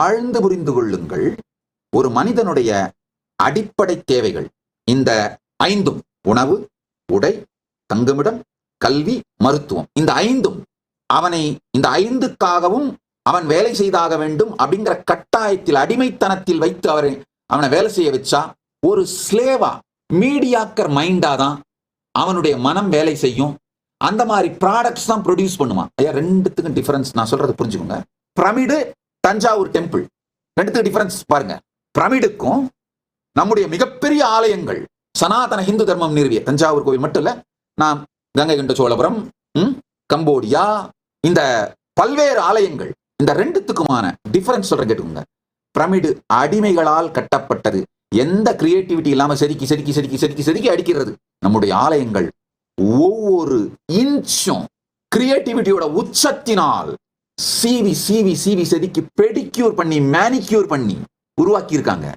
ஆழ்ந்து புரிந்து கொள்ளுங்கள். ஒரு மனிதனுடைய அடிப்படை தேவைகள் இந்த ஐந்தும் உணவு உடை தங்குமிடம் கல்வி மருத்துவம் இந்த ஐந்தும் அவனை இந்த ஐந்துக்காகவும் அவன் வேலை செய்தாக வேண்டும் அப்படிங்கிற கட்டாயத்தில் அடிமைத்தனத்தில் வைத்து அவரை அவனை வேலை செய்ய வச்சா ஒரு ஸ்லேவா மீடியாக்கர் மைண்டா தான் அவனுடைய மனம் வேலை செய்யும். அந்த மாதிரி ப்ராடக்ட்ஸ் தான் ப்ரொடியூஸ் பண்ணுவான். ஐயா ரெண்டுத்துக்கும் டிஃபரன்ஸ் நான் சொல்றது புரிஞ்சுக்கோங்க. பிரமிடு தஞ்சாவூர் டெம்பிள் ரெண்டுத்துக்கு டிஃபரன்ஸ் பாருங்க. பிரமிடுக்கும் நம்முடைய மிகப்பெரிய ஆலயங்கள் சனாதன இந்து தர்மம் நிறுவிய தஞ்சாவூர் கோவில் மட்டும் இல்ல நாம் கங்கை கண்ட சோழபுரம் ம், கம்போடியா இந்த பல்வேறு ஆலயங்கள் இந்த ரெண்டுத்துக்குமான டிஃபரன்ஸ் சொல்றேன் கேட்டுக்கோங்க. பிரமிடு அடிமைகளால் கட்டப்பட்டது. எந்த கிரியேட்டிவிட்டி இல்லாம செதுக்கி செதுக்கி செதுக்கி செதுக்கி செதுக்கி அடிக்கிறது? நம்முடைய ஆலயங்கள் ஒவ்வொரு இன்ச்சும் கிரியேட்டிவிட்டியோட உச்சத்தினால் சீவி சீவி சீவி செதுக்கி பெடிக்யூர் பண்ணி மேனிக்யூர் பண்ணி உருவாக்கியிருக்காங்க.